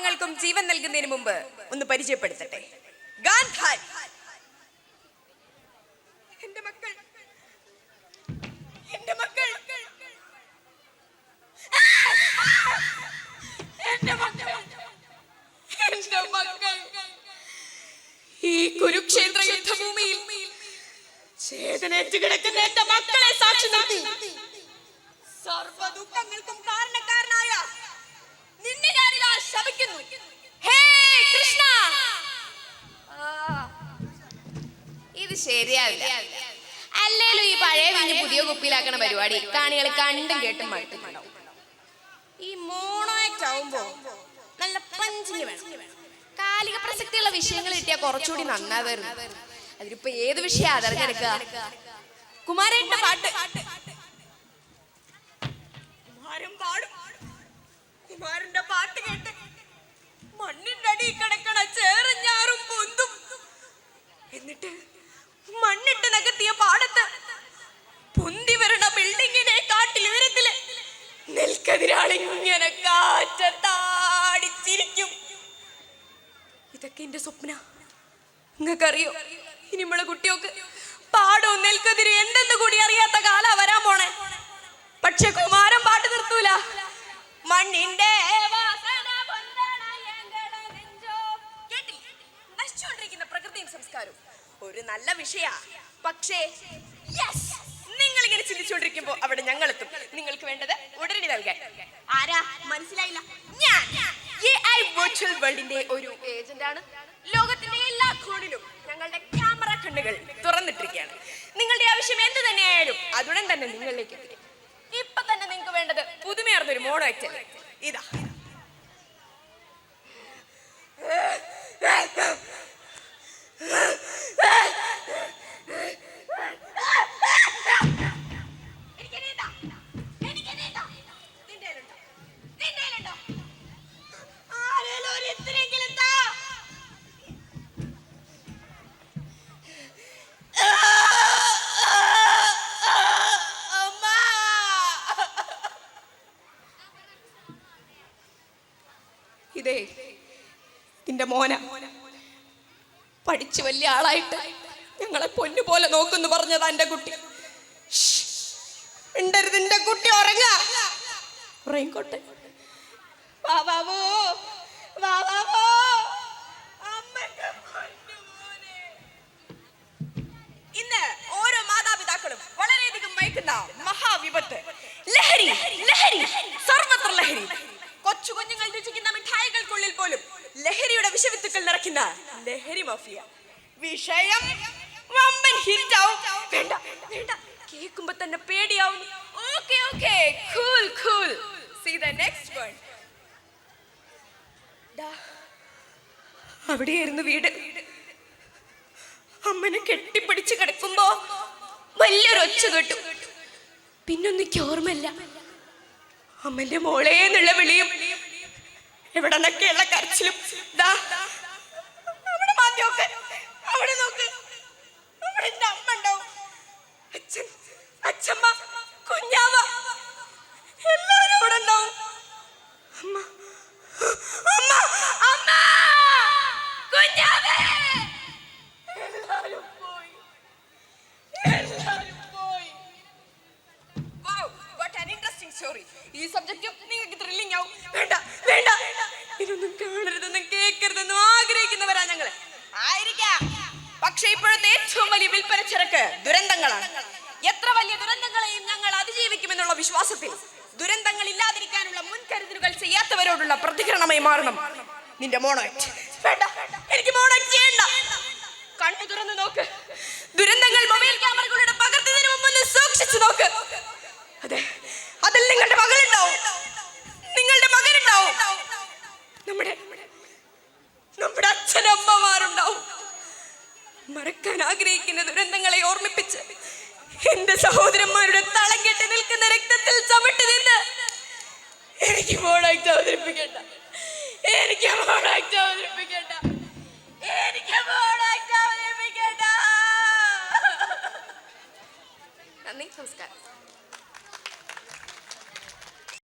കഥാപാത്രങ്ങൾക്കും ജീവൻ നൽകുന്നതിന് മുമ്പ് ഒന്ന് പരിചയപ്പെടുത്തട്ടെ. ഗാന്ധാരി എന്റെ മക്കൾ. എന്റെ മക്കൾ. എന്റെ മക്കൾ. എന്റെ മക്കൾ. ഈ കുരുക്ഷേത്ര യുദ്ധഭൂമിയിൽ ചേതനേറ്റ് കിടക്കുന്ന എന്റെ മക്കളെ സാക്ഷി നിർത്തി സർവ ദുഃഖങ്ങൾക്കും കാരണക്കാരനായ കൃഷ്ണ ഇത് ശരിയാവില്ല. അല്ലേലും ഈ പഴയ വീഞ്ഞ് പുതിയ കുപ്പിയിലാക്കണ പരിപാടി കാണികൾ കണ്ടും കേട്ടും മടുത്തിട്ടുണ്ടാവും. ഈ മോണോ നല്ല പഞ്ചിങ് വേണം. കാലിക പ്രസക്തിയുള്ള വിഷയങ്ങൾ കിട്ടിയാൽ കുറച്ചുകൂടി നന്നാവായിരുന്നു അതിലിപ്പോ ഏത് വിഷയം? കുമാരേട്ട കുമാരേട്ടന്റെ പാട്ട് കുമാരൻ പാടും കുമാരന്റെ പാട്ട് കേട്ട് മണ്ണിന്റെ അടി കിടക്കണ ചേറും ഞാറും പൊന്തും എന്നിട്ട് മണ്ണിട്ട് നകത്തിയ പാടത്ത് പൊന്തി വരണ ബിൽഡിങ്ങിനെ കാട്ടിൽ ഉയരത്തിൽ നെൽക്കതിരാളിങ്ങനെ കാറ്റത്താടിച്ചിരിക്കും ഇതൊക്കെ എന്റെ സ്വപ്ന. നിങ്ങൾക്കറിയോ? ഇനി നമ്മളെ കുട്ടിയൊക്കെ പാടോ നെൽക്കതിരി എന്തെന്ന് കൂടി അറിയാത്ത കാലാ വരാൻ പോണേ? പക്ഷെ കുമാരൻ പാട്ട് നിർത്തൂല. മണ്ണിന്റെ പ്രകൃതിയും സംസ്കാരവും. ഒരു നല്ല വിഷയ. പക്ഷേ യെസ് നിങ്ങൾ ഇങ്ങനെ ചിന്തിച്ചുകൊണ്ടിരിക്കുമ്പോ അവിടെ ഞങ്ങൾ എത്തും നിങ്ങൾക്ക് വേണ്ടത് ഉടനടി നൽകാൻ. ആരാ? മനസ്സിലായില്ല. ഞാൻ. എ ഐ വെർച്വൽ വേൾഡിന്റെ ഒരു ഏജന്റ് ആണ്. ലോകത്തിന്റെ എല്ലാ കോണിലും ഞങ്ങളുടെ ക്യാമറ കണ്ണുകൾ തുറന്നിട്ടിരിക്കുകയാണ്. നിങ്ങളുടെ ആവശ്യം എന്ത് തന്നെയായാലും അതുടൻ തന്നെ നിങ്ങളിലേക്ക് എത്തിക്കും. ഇപ്പൊ തന്നെ നിങ്ങൾക്ക് വേണ്ടത് പുതുമയർന്നൊരു മോണോ ആക്ട് ഇതാ. ഇതേ നിന്റെ മോന പഠിച്ചു വലിയ ആളായിട്ട് ഞങ്ങളെ പൊന്നു പോലെ നോക്കുന്നു പറഞ്ഞതാ എന്റെ കുട്ടി. ഉണ്ടരുത് എന്റെ കുട്ടി ഉറങ്ങ. ഉറങ്ങിക്കോട്ടെ. വാവാവോ വാ വാവോ മാഫിയ. വിഷയം വമ്പൻ ഹിറ്റാവും. വേണ്ട വേണ്ട. കേൾക്കുമ്പോ തന്നെ പേടിയാവും. Okay okay. Cool cool see the next one അവിടെയായിരുന്നു വീട്. അമ്മനെ കെട്ടിപ്പിടിച്ച് കിടക്കുമ്പോ വലിയൊരു ഒച്ച കേട്ടു. പിന്നൊന്നിക്ക് ഓർമ്മല്ല അമ്മന്റെ മോളേ എന്നുള്ള വിളിയും എവിടെ നിന്നൊക്കെയുള്ള കരച്ചിലും. ദാ ഈ സബ്ജക്റ്റും നിങ്ങൾക്ക് ത്രില്ലിംഗ് ആവും വേണ്ട വേണ്ട ഇതൊന്നും കാണരുതെന്നും കേൾക്കരുതെന്നും ആഗ്രഹിക്കുന്നവരാ ഞങ്ങൾ ആയിരിക്കാം പക്ഷേ ഇപ്പോഴത്തെ ഏറ്റവും വലിയ വിൽപ്പന ചരക്ക് ദുരന്തങ്ങളാണ് എത്ര വലിയ ദുരന്തങ്ങളെയും ഞങ്ങൾ അതിജീവിക്കുമെന്നുള്ള വിശ്വാസത്തിൽ ദുരന്തങ്ങൾ ഇല്ലാതിരിക്കാനുള്ള മുൻകരുതലുകൾ ചെയ്യാത്തവരോടുള്ള പ്രതികരണമായി മാറണം നിന്റെ മോണോക്ട് വേണ്ട എനിക്ക് മോണോക്ട് ചെയ്യണ്ട കണ്ണു തുറന്ന് നോക്ക്. ദുരന്തങ്ങൾ മൊബൈൽ ക്യാമറകളുടെ പകർത്തുന്നതിന് മുമ്പ് സൂക്ഷിച്ചു നോക്ക്. അതെ അതിൽ നിങ്ങളുടെ മകളുണ്ടാവും. നിങ്ങളുടെ മകനുണ്ടാവും. നമ്മുടെ നമ്മുടെ അച്ഛനമ്മമാരുണ്ടാവും മറക്കാൻ ആഗ്രഹിക്കുന്ന ദുരന്തങ്ങളെ ഓർമ്മിപ്പിച്ച് എന്റെ സഹോദരന്മാരുടെ തളം കെട്ടി നിൽക്കുന്ന രക്തത്തിൽ ചവിട്ടി നിന്ന് എനിക്ക് മോണാക്ട് അവതരിപ്പിക്കേണ്ട. എനിക്ക് മോണാക്ട് അവതരിപ്പിക്കേണ്ട.